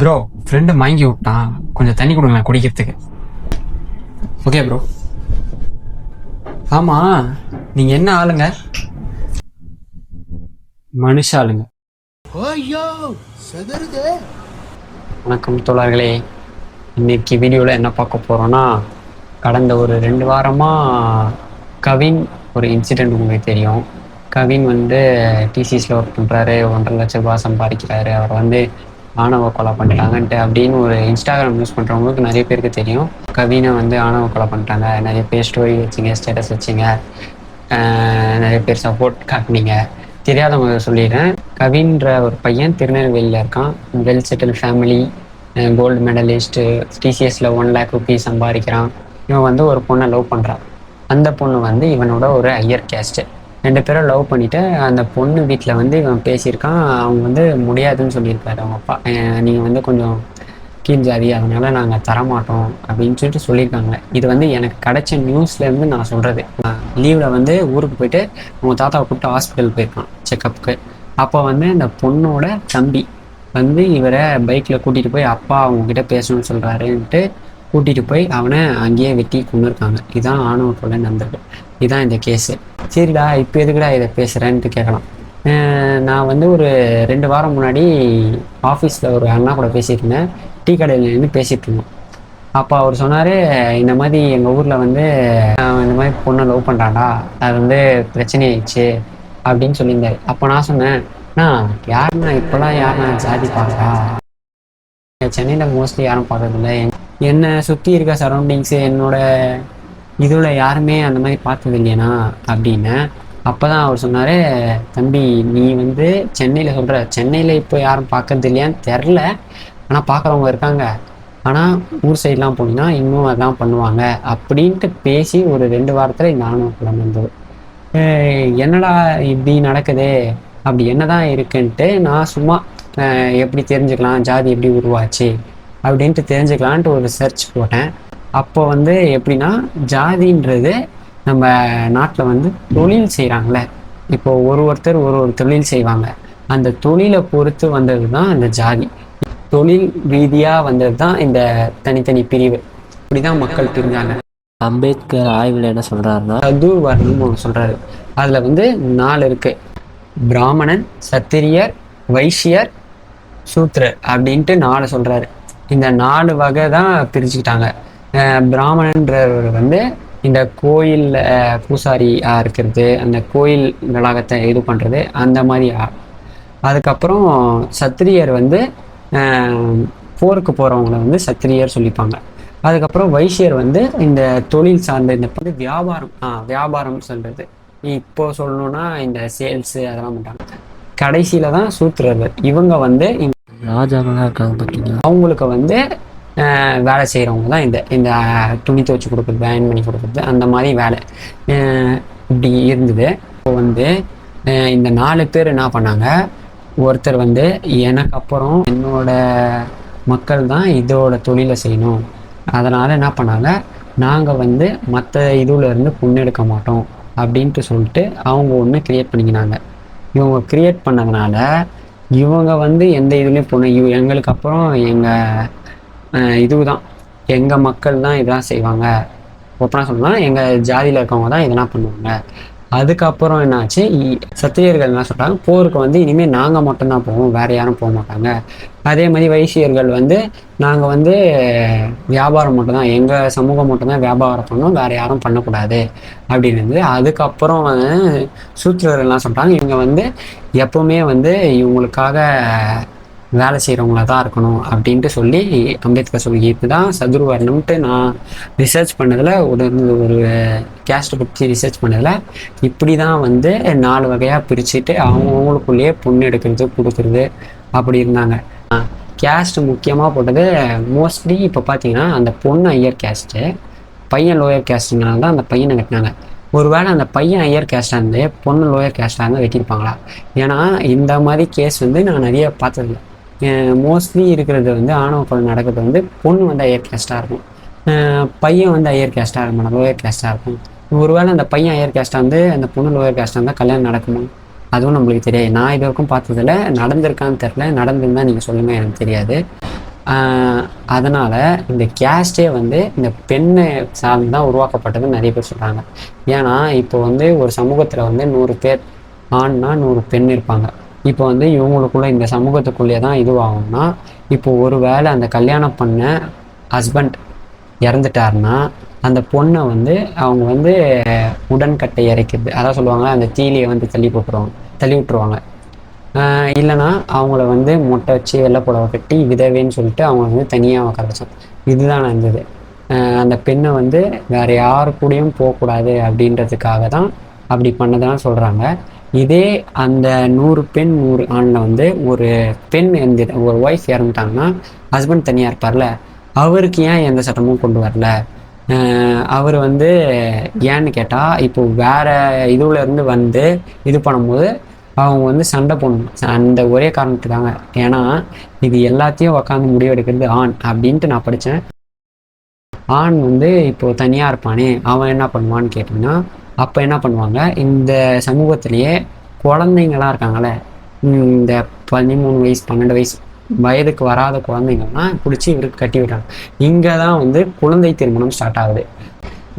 Bro friend வாங்கி விட்டான். கொஞ்சம் தண்ணி கொடுங்க குடிக்கிறதுக்கு. ஓகே ப்ரோ ஆமா நீங்க என்ன ஆளுங்க? மனுஷ ஆளுங்க. வணக்கம் தோழர்களே. இன்னைக்கு வீடியோவில் என்ன பார்க்க போகிறோன்னா கடந்த ஒரு ரெண்டு வாரமாக கவின் ஒரு இன்சிடெண்ட் உங்களுக்கு தெரியும். கவின் வந்து டிசிஸில் ஒர்க் பண்ணுறாரு ஒன்றரை லட்ச ரூபாய் சம்பாதிக்கிறாரு. அவர் வந்து ஆணவ கொலை பண்ணிட்டாங்கன்ட்டு அப்படின்னு ஒரு இன்ஸ்டாகிராம் யூஸ் பண்ணுறவங்களுக்கு நிறைய பேருக்கு தெரியும். கவினை வந்து ஆணவ கொலை பண்ணிட்டாங்க. நிறைய பேர் ஸ்டோரி வச்சிங்க ஸ்டேட்டஸ் வச்சிங்க. நிறைய பேர் சப்போர்ட் காட்டினீங்க. தெரியாதவங்க சொல்லிடுறேன். கவின்ற ஒரு பையன் திருநெல்வேலியில் இருக்கான். Well settle family gold medallist டிசிஎஸ்ல one lakh rupees சம்பாதிக்கிறான். இவன் வந்து ஒரு பொண்ணை லவ் பண்ணுறான் அந்த பொண்ணு வந்து இவனோட ஒரு ஐயர் கேஸ்ட்டு ரெண்டு பேரும் லவ் பண்ணிவிட்டு அந்த பொண்ணு வீட்டில் வந்து இவன் பேசியிருக்கான். அவங்க வந்து முடியாதுன்னு சொல்லியிருக்காரு அவங்க அப்பா. நீங்கள் வந்து கொஞ்சம் கீழ் ஜாதி அதனால் நாங்கள் தரமாட்டோம் அப்படின்னு சொல்லிட்டு சொல்லியிருக்காங்க. இது வந்து எனக்கு கிடைச்ச நியூஸ்லேருந்து நான் சொல்கிறது லீவில் வந்து ஊருக்கு போயிட்டு அவங்க தாத்தாவை கூப்பிட்டு ஹாஸ்பிட்டல் போயிருக்கான் செக்கப்புக்கு அப்போ வந்து இந்த பொண்ணோட தம்பி வந்து இவரை பைக்கில் கூட்டிகிட்டு போய் அப்பா அவங்கக்கிட்ட பேசணும்னு சொல்கிறாருன்ட்டு கூட்டிகிட்டு போய் அவனை அங்கேயே வெட்டி கொண்டு இருக்காங்க இதுதான் ஆணவ கொலை நடந்தது இதுதான் இந்த கேஸு சரிடா இப்போ எதுக்குடா இதை பேசுகிறேன்ட்டு கேட்கலாம். நான் வந்து ஒரு ரெண்டு வாரம் முன்னாடி ஆஃபீஸில் ஒரு அண்ணா கூட பேசியிருந்தேன். டீ கடையில் நின்று பேசிகிட்டு இருந்தோம். அப்போ அவர் சொன்னார் இந்த மாதிரி எங்கள் ஊரில் வந்து இந்த மாதிரி பொண்ணை லவ் பண்ணுறான்டா அது வந்து பிரச்சனை ஆயிடுச்சு அப்படின்னு சொல்லியிருந்தாரு. அப்போ நான் சொன்னேன் அண்ணா யாருண்ணா இப்போலாம் யாருண்ணா ஜாதி பார்க்குறா சென்னையில் மோஸ்ட்லி யாரும் பார்க்கறதில்ல என்னை சுற்றி இருக்க சரௌண்டிங்ஸு என்னோட இதுல யாருமே அந்த மாதிரி பார்த்தது இல்லையானா அப்படின்னு. அப்போ தான் அவர் சொன்னார் தம்பி நீ வந்து சென்னையில் சொல்கிற சென்னையில் இப்போ யாரும் பார்க்கறது இல்லையான்னு தெரில ஆனால் பார்க்குறவங்க இருக்காங்க. ஆனால் ஊர் சைட்லாம் போனீங்கன்னா இன்னும் அதான் பண்ணுவாங்க அப்படின்ட்டு பேசி ஒரு ரெண்டு வாரத்தில் இந்த ஆணவ குலம் வந்தது என்னடா இப்படி நடக்குது? அப்படி என்னதான் இருக்குன்ட்டு நான் சும்மா எப்படி தெரிஞ்சுக்கலாம்? ஜாதி எப்படி உருவாச்சு? அப்படின்ட்டு தெரிஞ்சுக்கலான்ட்டு ஒரு சர்ச் போட்டேன். அப்போ வந்து எப்படின்னா ஜாதின்றது நம்ம நாட்டில் வந்து தொழில் செய்கிறாங்களே இப்போ ஒரு ஒருத்தர் ஒரு ஒரு தொழில் செய்வாங்க. அந்த தொழிலை பொறுத்து வந்தது தான் அந்த ஜாதி. தொழில் ரீதியாக வந்தது தான் இந்த தனித்தனி பிரிவு. இப்படி தான் மக்கள் பிரிஞ்சாங்க. அம்பேத்கர் ஆய்வில் என்ன சொல்றாருன்னா சதுர் வர்ணம்னு ஒன்று சொல்கிறாரு அதில் வந்து நாலு இருக்கு. பிராமணன் சத்திரியர் வைஷ்யர் சூத்ரர் அப்படின்ட்டு நாலு சொல்கிறாரு இந்த நாலு வகை தான் பிரிச்சுக்கிட்டாங்க பிராமணன்றவர் வந்து இந்த கோயில் பூசாரியாக இருக்கிறது அந்த கோயில் வளாகத்தை இது பண்ணுறது அந்த மாதிரி. அதுக்கப்புறம் சத்திரியர் வந்து போருக்கு போகிறவங்கள வந்து சத்திரியர் சொல்லிப்பாங்க. அதுக்கப்புறம் வைசியர் வந்து இந்த தொழில் சார்ந்த இந்த வந்து வியாபாரம் வியாபாரம் சொல்றது. இப்போ சொல்லணும்னா இந்த சேல்ஸு அதெல்லாம் பண்ணுறாங்க கடைசியில தான் சூத்திரர். இவங்க வந்து ராஜாக்கள்லாம் இருக்காங்க பார்த்தீங்களா அவங்களுக்கு வந்து வேலை செய்கிறவங்க தான் இந்த இந்த துணி துவச்சி கொடுக்குறது அயன் பண்ணி கொடுக்குறது அந்த மாதிரி வேலை. இப்படி இருந்தது. இப்போ வந்து இந்த நாலு பேர் என்ன பண்ணாங்க ஒருத்தர் வந்து எனக்கு அப்புறம் என்னோட மக்கள் தான் இதோட தொழிலை செய்யணும். அதனால் என்ன பண்ணாங்க நாங்கள் வந்து மற்ற இதுலேருந்து எடுக்க மாட்டோம் அப்படின்ட்டு சொல்லிட்டு அவங்க ஒன்று கிரியேட் பண்ணிக்கினாங்க. இவங்க கிரியேட் பண்ணதுனால இவங்க வந்து எந்த இதுலேயும் பொண்ணு எங்களுக்கு அப்புறம் எங்கள் இதுதான் எங்கள் மக்கள் தான் இதெல்லாம் செய்வாங்க. ஒப்பனா சொல்லலாம் எங்கள் ஜாதியில் இருக்கவங்க தான் இதெல்லாம் பண்ணுவாங்க. அதுக்கப்புறம் என்னாச்சு? இ- சத்திரியர்கள் என்ன சொல்கிறாங்க போருக்கு வந்து இனிமேல் நாங்கள் மட்டும்தான் போவோம். வேறு யாரும் போக மாட்டாங்க. அதே மாதிரி வைசியர்கள் வந்து நாங்கள் வந்து வியாபாரம் மட்டும்தான் எங்கள் சமூகம் மட்டும்தான் வியாபாரம் பண்ணோம். வேறு யாரும் பண்ணக்கூடாது. அப்படின்னு இருந்து அதுக்கப்புறம் சூத்திரர்கள்லாம் சொல்கிறாங்க இவங்க வந்து எப்போவுமே வந்து இவங்களுக்காக வேலை செய்கிறவங்களா தான் இருக்கணும் அப்படின்ட்டு சொல்லி அம்பேத்கர் சொல்லி இதுதான் சதுர்வர்ணம்ட்டு நான் ரிசர்ச் பண்ணதில் உடனே ஒரு கேஸ்ட் பற்றி ரிசர்ச் பண்ணதில் இப்படி தான் வந்து நாலு வகையாக பிரிச்சுட்டு அவங்கவுங்களுக்குள்ளேயே பொண்ணு எடுக்கிறது கொடுக்குறது அப்படி இருந்தாங்க. கேஸ்ட் முக்கியமாக போட்டது மோஸ்ட்லி இப்போ பார்த்தீங்கன்னா அந்த பொண்ணு ஐயர் கேஸ்ட்டு பையன் லோயர் கேஸ்ட்டுனால தான் அந்த பையனை கட்டினாங்க. ஒருவேளை அந்த பையன் ஐயர் கேஸ்டாக இருந்து பொண்ணு லோயர் கேஸ்டாக இருந்தால் வெட்டியிருப்பாங்களா? ஏன்னா இந்த மாதிரி கேஸ் வந்து நான் நிறைய பார்த்ததில்ல. மோஸ்ட்லி இருக்கிறது வந்து ஆணவ கொலை நடக்கிறது வந்து பொண்ணு வந்து ஐயர் கேஸ்டாக இருக்கும். பையன் வந்து ஐயர் கேஸ்டாக இருக்க மாட்டான் லோயர் கேஸ்டாக இருக்கும். ஒருவேளை அந்த பையன் ஹையர் கேஸ்டாக வந்து அந்த பொண்ணு லோயர் கேஸ்டாக இருந்தால் கல்யாணம் நடக்குமா? அதுவும் நம்மளுக்கு தெரியாது. நான் இது வரைக்கும் பார்த்ததில்ல. நடந்திருக்கான்னு தெரில நடந்திருந்தா நீங்கள் சொல்லுங்கள் எனக்கு தெரியாது. அதனால் இந்த கேஸ்டே வந்து இந்த பெண்ணை சார்ந்து தான் உருவாக்கப்பட்டதுன்னு நிறைய பேர் சொல்கிறாங்க ஏன்னா இப்போ வந்து ஒரு சமூகத்தில் வந்து நூறு பேர் ஆண்னா நூறு பெண் இருப்பாங்க. இப்போ வந்து இவங்களுக்குள்ள இந்த சமூகத்துக்குள்ளே தான் இதுவாகும்னா இப்போ ஒரு வேளை அந்த கல்யாணம் பண்ண ஹஸ்பண்ட் இறந்துட்டாருன்னா அந்த பொண்ணை வந்து அவங்க வந்து உடன்கட்டை இறைக்கிறது. அதான் சொல்லுவாங்க அந்த தீலியை வந்து தள்ளி போட்டுருவாங்க தள்ளி விட்டுருவாங்க. இல்லைனா இல்லைன்னா அவங்கள வந்து மொட்டை வச்சு வெள்ளை புடவை கட்டி விதவேன்னு சொல்லிட்டு அவங்கள வந்து தனியாக உட்காரச்சோம் இதுதான் நடந்தது. அந்த பெண்ணை வந்து வேற யாரு கூடயும் போகக்கூடாது அப்படின்றதுக்காக தான் அப்படி பண்ணதான் சொல்கிறாங்க இதே அந்த நூறு பெண் நூறு ஆணில் வந்து ஒரு பெண் எந்த ஒரு ஒய்ஃப் இறந்துட்டாங்கன்னா ஹஸ்பண்ட் தனியாக இருப்பார்ல? அவருக்கு ஏன் எந்த சட்டமும் கொண்டு வரல? அவர் வந்து ஏன்னு கேட்டால் இப்போ வேற இதுவில் இருந்து வந்து இது பண்ணும்போது அவங்க வந்து சண்டை போடணும். அந்த ஒரே காரணத்துக்காக. ஏன்னா இது எல்லாத்தையும் உக்காந்து முடிவெடுக்கிறது ஆண் அப்படின்ட்டு நான் படித்தேன் ஆண் வந்து இப்போ தனியாக இருப்பானே அவன் என்ன பண்ணுவான்னு கேட்டிங்கன்னா அப்போ என்ன பண்ணுவாங்க? இந்த சமூகத்திலேயே குழந்தைங்களாம் இருக்காங்களே இந்த பதிமூணு வயசு பன்னெண்டு வயசு வயதுக்கு வராத குழந்தைங்கள்லாம் பிடிச்சி இவருக்கு கட்டி விடுறாங்க. இங்கே தான் வந்து குழந்தை திருமணம் ஸ்டார்ட் ஆகுது.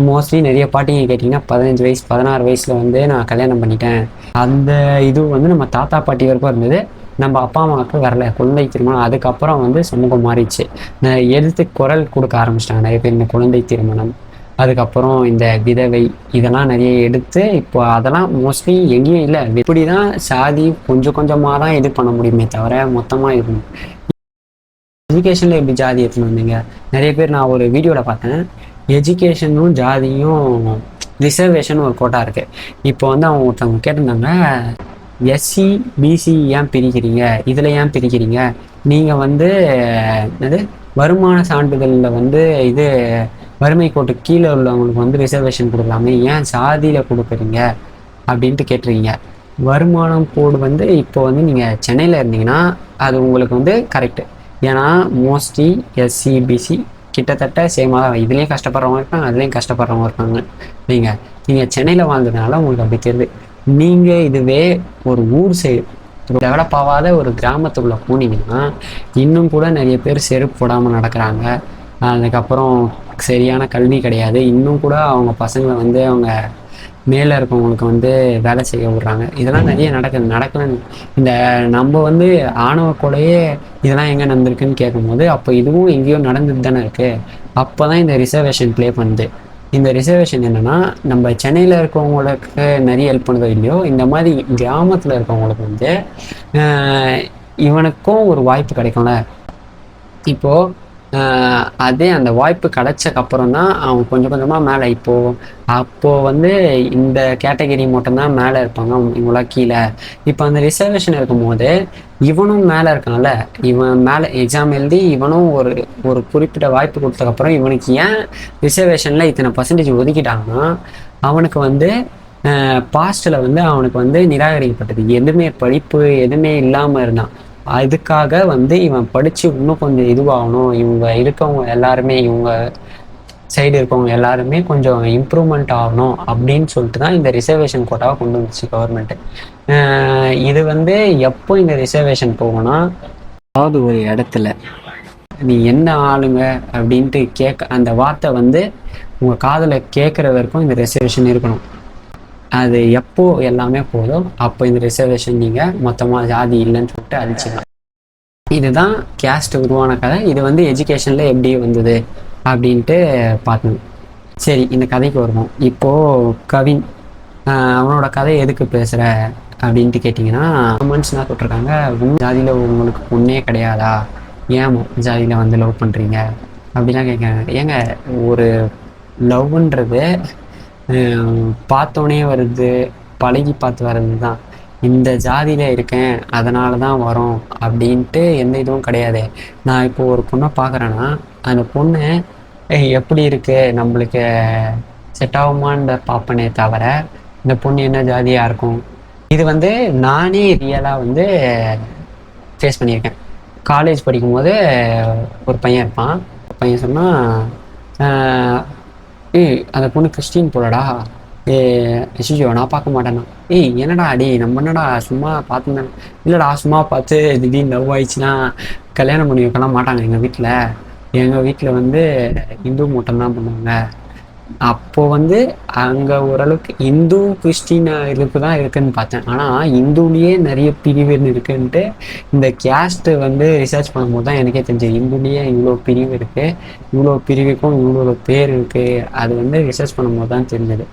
மோஸ்ட்லி நிறைய பாட்டிங்க கேட்டிங்கன்னா பதினஞ்சு வயசு பதினாறு வயசில் வந்து நான் கல்யாணம் பண்ணிட்டேன். அந்த இது வந்து நம்ம தாத்தா பாட்டி வரைக்கும் இருந்தது. நம்ம அப்பா அம்மாவுக்கு வரல. குழந்தை திருமணம் அதுக்கப்புறம் வந்து சமூகம் மாறிடுச்சு. ந- எடுத்து குரல் கொடுக்க ஆரம்பிச்சிட்டாங்க நிறைய பேர் இந்த குழந்தை திருமணம். அதுக்கப்புறம் இந்த விதவை இதெல்லாம் நிறைய எடுத்து இப்போ அதெல்லாம் மோஸ்ட்லி எங்கேயும் இல்லை. இப்படி தான் சாதி கொஞ்சம் கொஞ்சமாக தான் இது பண்ண முடியுமே தவிர மொத்தமாக இது எஜுகேஷனில் எப்படி ஜாதி எடுத்துன்னு வந்தீங்க? நிறைய பேர் நான் ஒரு வீடியோவில் பார்த்தேன். எஜுகேஷனும் ஜாதியும் ரிசர்வேஷன் ஒரு கோட்டா இருக்கு. இப்போ வந்து அவங்க ஒருத்தவங்க கேட்டிருந்தாங்க எஸ்சி பிசி ஏன் பிரிக்கிறீங்க? இதில் ஏன் பிரிக்கிறீங்க? நீங்கள் வந்து என்னது வருமான சான்றிதழில் வந்து இது வறுமை கோட்டு கீழே உள்ளவங்களுக்கு வந்து ரிசர்வேஷன் கொடுக்கலாமே. ஏன் சாதியில் கொடுக்குறீங்க? அப்படின்ட்டு கேட்டிருக்கீங்க. வருமானம் கோடு வந்து இப்போ வந்து நீங்கள் சென்னையில் இருந்தீங்கன்னா அது உங்களுக்கு வந்து கரெக்டு ஏன்னா மோஸ்ட்லி எஸ்சி பிசி கிட்டத்தட்ட சேமாக தான். இதுலேயும் கஷ்டப்படுறவங்க இருப்பாங்க அதுலேயும் கஷ்டப்படுறவங்க இருப்பாங்க நீங்கள் நீங்கள் சென்னையில் வாழ்ந்ததுனால உங்களுக்கு அப்படி தெரியுது. நீங்கள் இதுவே ஒரு ஊர் சைடு டெவலப் ஆகாத ஒரு கிராமத்துக்குள்ளே போனீங்கன்னா இன்னும் கூட நிறைய பேர் செருப்பு போடாமல் நடக்கிறாங்க. அதுக்கப்புறம் சரியான கல்வி கிடையாது. இன்னும் கூட அவங்க பசங்களை வந்து அவங்க மேலே இருக்கவங்களுக்கு வந்து வேலை செய்ய விடுறாங்க. இதெல்லாம் நிறைய நடக்குது. நடக்கலன்னு இந்த நம்ம வந்து ஆணவ கொலையே இதெல்லாம் எங்கே நடந்திருக்குன்னு கேட்கும்போது அப்போ இதுவும் எங்கேயோ நடந்துட்டு தானே இருக்கு. அப்போ தான் இந்த ரிசர்வேஷன் ப்ளே பண்ணுது. இந்த ரிசர்வேஷன் என்னன்னா நம்ம சென்னையில் இருக்கவங்களுக்கு நிறைய ஹெல்ப் பண்ணுதோ இல்லையோ இந்த மாதிரி கிராமத்தில் இருக்கவங்களுக்கு வந்து இவனுக்கும் ஒரு வாய்ப்பு கிடைக்கும்ல. இப்போ ஆஹ் அதே அந்த வாய்ப்பு கிடைச்சக்கப்புறம் தான் அவன் கொஞ்சம் கொஞ்சமாக மேலே இப்போ அப்போ வந்து இந்த கேட்டகரி மட்டும்தான் மேலே இருப்பாங்க இவங்களாம் கீழே. இப்போ அந்த ரிசர்வேஷன் இருக்கும்போது இவனும் மேலே இருக்கான்ல. இவன் மேலே எக்ஸாம் எழுதி இவனும் ஒரு ஒரு குறிப்பிட்ட வாய்ப்பு கொடுத்ததுக்கப்புறம் இவனுக்கு ஏன் ரிசர்வேஷனில் இத்தனை பர்சன்டேஜ் ஒதுக்கிட்டாங்கன்னா அவனுக்கு வந்து பாஸ்டில் வந்து அவனுக்கு வந்து நிராகரிக்கப்பட்டது. எதுவுமே படிப்பு எதுவுமே இல்லாமல் இருந்தான். அதுக்காக வந்து இவன் படித்து இன்னும் கொஞ்சம் இதுவாகணும். இவங்க இருக்கவங்க எல்லாருமே இவங்க சைடு இருக்கவங்க எல்லாருமே கொஞ்சம் இம்ப்ரூவ்மெண்ட் ஆகணும் அப்படின்னு சொல்லிட்டு தான் இந்த ரிசர்வேஷன் கோட்டாவை கொண்டு வந்துச்சு கவர்மெண்ட்டு இது வந்து எப்போ இந்த ரிசர்வேஷன் போகும்னா அதாவது ஒரு இடத்துல நீ என்ன ஆளுங்க அப்படின்ட்டு கேட்க அந்த வார்த்தை வந்து உங்கள் காதில் கேட்குற வரைக்கும் இந்த ரிசர்வேஷன் இருக்கணும். அது எப்போ எல்லாமே போதும். அப்போ இந்த ரிசர்வேஷன் நீங்கள் மொத்தமாக ஜாதி இல்லைன்னு சொல்லிட்டு அழிச்சிடலாம். இதுதான் கேஸ்ட் உருவான கதை. இது வந்து எஜுகேஷனில் எப்படி வந்தது அப்படின்ட்டு பார்த்தோம் சரி இந்த கதைக்கு வருவோம். இப்போது கவின் அவனோட கதை எதுக்கு பேசுகிற அப்படின்ட்டு கேட்டிங்கன்னா கமெண்ட்ஸ் என்ன சொல்லிருக்காங்க ஜாதியில் உங்களுக்கு பொண்ணே கிடையாதா? ஏன் ஜாதியில் வந்து லவ் பண்ணுறீங்க அப்படிலாம் கேட்குறாங்க ஏங்க ஒரு லவ்ன்றது பார்த்தோன்னே வருது பழகி பார்த்து வர்றது தான் இந்த ஜாதியில் இருக்கேன் அதனால தான் வரும் அப்படின்ட்டு எந்த இதுவும் கிடையாது. நான் இப்போ ஒரு பொண்ணை பார்க்குறேன்னா அந்த பொண்ணு எப்படி இருக்கு? நம்மளுக்கு செட் ஆகுமான்ற பார்ப்பனே தவிர இந்த பொண்ணு என்ன ஜாதியாக இருக்கும்? இது வந்து நானே ரியலாக வந்து ஃபேஸ் பண்ணியிருக்கேன். காலேஜ் படிக்கும்போது ஒரு பையன் இருப்பான். பையன் சொன்னால் ஏய் அந்த பொண்ணு கிறிஸ்டின் போலடா. ஏ ஐயோ நான் பார்க்க மாட்டேன்னா. ஏய் என்னடா அடி நம்ம என்னடா சும்மா பார்த்துருந்தேன் இல்லைடா சும்மா பார்த்து திடீர்னு லவ் ஆயிடுச்சுன்னா கல்யாணம் பண்ணி வைக்கலாம் மாட்டாங்க எங்கள் வீட்டில் எங்கள் வீட்டில் வந்து இந்து மட்டும்தான் பண்ணுவாங்க. அப்போ வந்து அங்கே ஓரளவுக்கு இந்து கிறிஸ்டின் இதுக்கு தான் இருக்குன்னு பார்த்தேன். ஆனால் இந்துலேயே நிறைய பிரிவுன்னு இருக்குன்ட்டு இந்த கேஸ்ட்டு வந்து ரிசர்ச் பண்ணும்போது தான் எனக்கே தெரிஞ்சது. இந்துலேயே இவ்வளோ பிரிவு இருக்குது இவ்வளோ பிரிவுக்கும் இவ்வளோ பேர் இருக்குது அது வந்து ரிசர்ச் பண்ணும்போது தான் தெரிஞ்சது.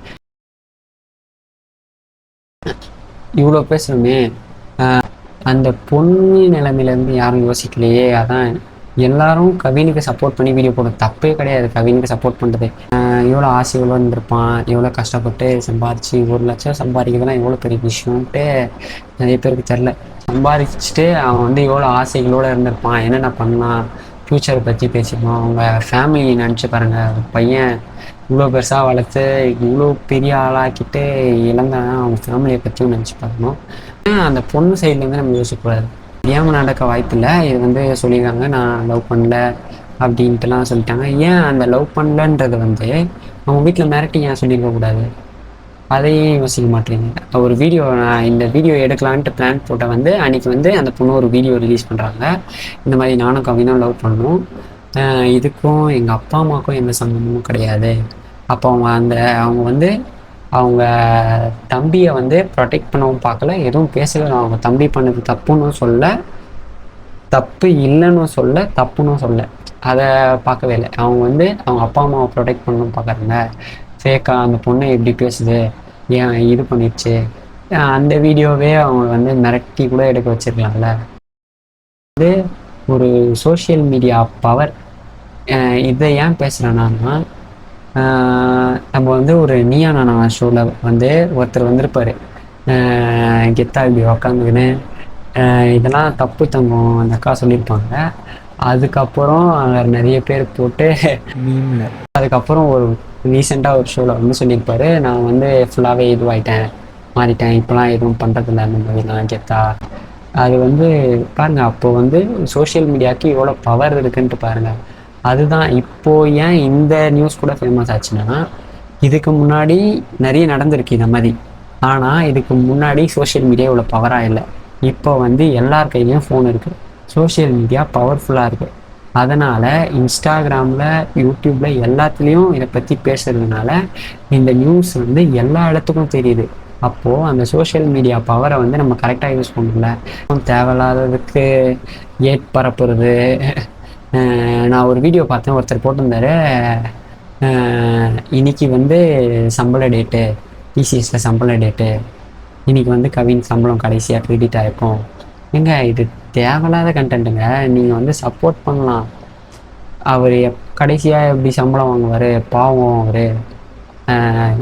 இவ்வளோ பேசுகிறோமே அந்த பொண்ணு நிலைமையிலேருந்து யாரும் யோசிக்கலையே அதான் எல்லாரும் கவினுக்கு சப்போர்ட் பண்ணி வீடியோ போடும் தப்பே கிடையாது. கவினுக்கு சப்போர்ட் பண்ணுறது எவ்வளோ ஆசை எவ்வளோ இருந்திருப்பான் எவ்வளோ கஷ்டப்பட்டு சம்பாதிச்சு ஒரு லட்சம் சம்பாதிக்கிறதுலாம் எவ்வளோ பெரிய விஷயம்ட்டு நிறைய பேருக்கு தெரில சம்பாதிச்சுட்டு அவன் வந்து எவ்வளோ ஆசைகளோடு இருந்திருப்பான் என்னென்ன பண்ணலாம் ஃப்யூச்சரை பற்றி பேசியிருப்பான் அவங்க ஃபேமிலி நினச்சி பாருங்கள் பையன் இவ்வளோ பெருசாக வளர்த்து இவ்வளோ பெரிய ஆளாக்கிட்டு இழந்தான். அவங்க ஃபேமிலியை பற்றியும் நினச்சி பார்க்கணும். அந்த பொண்ணு சைட்லேருந்து நம்ம யோசிக்கக்கூடாது. தெரியாமல் நடக்க வாய்ப்பில்லை? இது வந்து சொல்லியிருக்காங்க நான் லவ் பண்ணல அப்படின்ட்டுலாம் சொல்லிட்டாங்க. ஏன் அந்த லவ் பண்ணலன்றது வந்து அவங்க வீட்டில் மிரட்டி ஏன் சொல்லியிருக்க கூடாது? அதையும் யோசிக்க மாட்டேங்க ஒரு வீடியோ நான் இந்த வீடியோ எடுக்கலான்ட்டு பிளான் போட்ட வந்து அன்னைக்கு வந்து அந்த பொண்ணு ஒரு வீடியோ ரிலீஸ் பண்ணுறாங்க இந்த மாதிரி நானும் கவினும் லவ் பண்ணோம். இதுக்கும் எங்கள் அப்பா அம்மாவுக்கும் எந்த சம்மந்தமும் கிடையாது. அப்போ அவங்க அந்த அவங்க வந்து அவங்க தம்பியை வந்து ப்ரொடெக்ட் பண்ணவும் பார்க்கல. எதுவும் பேசலை. அவங்க தம்பி பண்ணது தப்புன்னு சொல்ல தப்பு இல்லைன்னு சொல்ல தப்புன்னு சொல்ல. அதை பார்க்கவே இல்லை. அவங்க வந்து அவங்க அப்பா அம்மாவை ப்ரொடெக்ட் பண்ணணும் பார்க்குறாங்க. ஃபேக்கா அந்த பொண்ணு எப்படி பேசுது. ஏன் இது பண்ணிடுச்சு? அந்த வீடியோவே அவங்க வந்து மிரட்டி கூட எடுக்க வச்சிருக்கலாம்ல. இது ஒரு சோஷியல் மீடியா பவர் இதை ஏன் பேசுகிறேன்னா நம்ம வந்து ஒரு நீயா நானா ஷோவில் வந்து ஒருத்தர் வந்திருப்பார். கெத்தா இப்படி உக்காந்துக்கின்னு. இதெல்லாம் தப்பு தங்கம் அந்த அக்கா சொல்லியிருப்பாங்க. அதுக்கப்புறம் நிறைய பேர் போட்டு அதுக்கப்புறம் ஒரு ரீசெண்டாக ஒரு ஷோவில் வந்து சொல்லியிருப்பாரு. நான் வந்து ஃபுல்லாகவே இதுவாயிட்டேன் மாறிட்டேன். இப்போலாம் எதுவும் பண்ணுறதில்ல அந்த மாதிரிலாம் கெத்தா. அது வந்து பாருங்க அப்போ வந்து சோஷியல் மீடியாவுக்கு எவ்வளோ பவர் இருக்குன்ட்டு பாருங்க. அதுதான். இப்போ ஏன் இந்த நியூஸ் கூட ஃபேமஸ் ஆச்சுன்னா இதுக்கு முன்னாடி நிறைய நடந்திருக்கு இந்த மாதிரி. ஆனால் இதுக்கு முன்னாடி சோஷியல் மீடியா இவ்வளோ பவராக இல்லை. இப்போ வந்து எல்லார் கையிலையும் ஃபோன் இருக்குது சோஷியல் மீடியா பவர்ஃபுல்லாக இருக்குது அதனால் இன்ஸ்டாகிராமில் யூடியூப்பில் எல்லாத்துலேயும் இதை பற்றி பேசுறதுனால இந்த நியூஸ் வந்து எல்லா இடத்துக்கும் தெரியுது. அப்போது அந்த சோஷியல் மீடியா பவரை வந்து நம்ம கரெக்டாக யூஸ் பண்ணல தேவையில்லாததுக்கு ஏற்பரப்புறது. நான் ஒரு வீடியோ பார்த்தேன். ஒருத்தர் போட்டிருந்தாரு. இன்னைக்கு வந்து சம்பள டேட்டு டிசிஎஸில் சம்பள டேட்டு இன்னைக்கு வந்து கவின் சம்பளம் கடைசியாக கிரெடிட் ஆகிருக்கும் ஏங்க இது தேவையில்லாத கண்டென்ட்டுங்க நீங்கள் வந்து சப்போர்ட் பண்ணலாம். அவர் எப் கடைசியாக எப்படி சம்பளம் வாங்குவார்? பாவம் அவர்.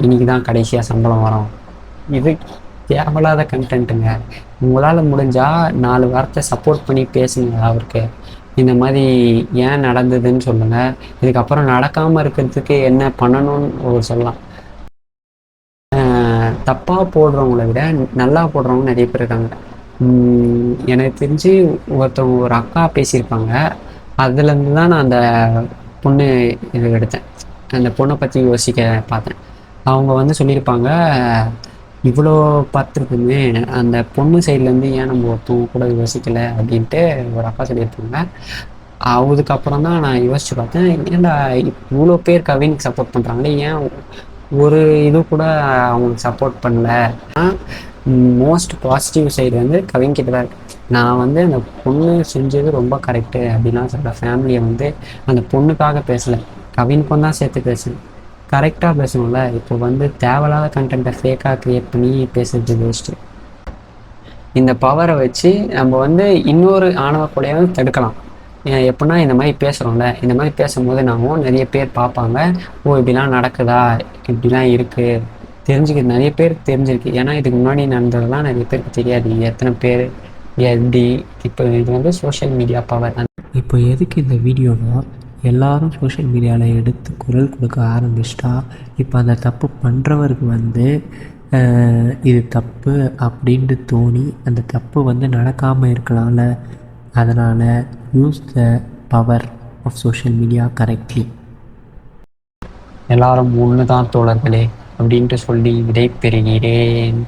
இன்னைக்கு தான் கடைசியாக சம்பளம் வரும். இது தேவையில்லாத கண்டென்ட்டுங்க உங்களால் முடிஞ்சால் நாலு வார்த்தை சப்போர்ட் பண்ணி பேசுங்க அவருக்கு. இந்த மாதிரி ஏன் நடந்ததுன்னு சொல்லுங்கள் இதுக்கப்புறம் நடக்காமல் இருக்கிறதுக்கு என்ன பண்ணணும்னு சொல்லலாம். தப்பாக போடுறவங்கள விட நல்லா போடுறவங்க நிறைய பேர் இருக்காங்க. உம் எனக்கு தெரிஞ்சு ஒருத்தவங்க ஒரு அக்கா பேசியிருப்பாங்க. அதுலேருந்து தான் நான் அந்த பொண்ணு இது எடுத்தேன். அந்த பொண்ணை பற்றி யோசிக்க பார்த்தேன். அவங்க வந்து சொல்லியிருப்பாங்க இவ்வளோ பார்த்துருக்குமே அந்த பொண்ணு சைட்லேருந்து ஏன் நம்ம ஒருத்தவங்க கூட யோசிக்கலை அப்படின்ட்டு ஒரு அக்கா சொல்லியிருப்பாங்க அதுக்கப்புறம் தான் நான் யோசிச்சு பார்த்தேன் ஏன்டா இவ்வளோ பேர் கவினுக்கு சப்போர்ட் பண்ணுறாங்களே ஏன் ஒரு இது கூட அவங்களுக்கு சப்போர்ட் பண்ணல? மோஸ்ட் பாசிட்டிவ் சைடு வந்து கவின் கிட்ட தான் இருக்கு. நான் வந்து அந்த பொண்ணு செஞ்சது ரொம்ப கரெக்டு அப்படிலாம் சொல்கிறேன் ஃபேமிலியை வந்து அந்த பொண்ணுக்காக பேசலை. கவினுக்கும் தான் சேர்த்து பேசுனேன் கரெக்டாக பேசணும்ல? இப்போ வந்து தேவையில்லாத கண்டென்ட்டை ஃபேக்காக க்ரியேட் பண்ணி பேசுறது வேஸ்ட்டு இந்த பவரை வச்சு நம்ம வந்து இன்னொரு ஆணவ கொலையாகவும் தடுக்கலாம். எப்படின்னா இந்த மாதிரி பேசுகிறோம்ல இந்த மாதிரி பேசும்போது நாமும் நிறைய பேர் பார்ப்பாங்க. ஓ இப்படிலாம் நடக்குதா? இப்படிலாம் இருக்குது தெரிஞ்சுக்க நிறைய பேர் தெரிஞ்சிருக்கு. ஏன்னா இதுக்கு முன்னாடி நடந்ததெல்லாம் நிறைய பேருக்கு தெரியாது. எத்தனை பேர்? எப்படி? இப்போ இது வந்து சோஷியல் மீடியா பவர் இப்போ எதுக்கு இந்த வீடியோனா எல்லாரும் சோஷியல் மீடியாவில் எடுத்து குரல் கொடுக்க ஆரம்பிச்சிட்டா இப்போ அந்த தப்பு பண்ணுறவருக்கு வந்து இது தப்பு அப்படின்ட்டு தோணி அந்த தப்பு வந்து நடக்காமல் இருக்கலாம்ல. அதனால் use the power of social media correctly எல்லாரும் ஒன்று தான் தோழர்களே அப்படின்ட்டு சொல்லி விடை பெறுகிறேன்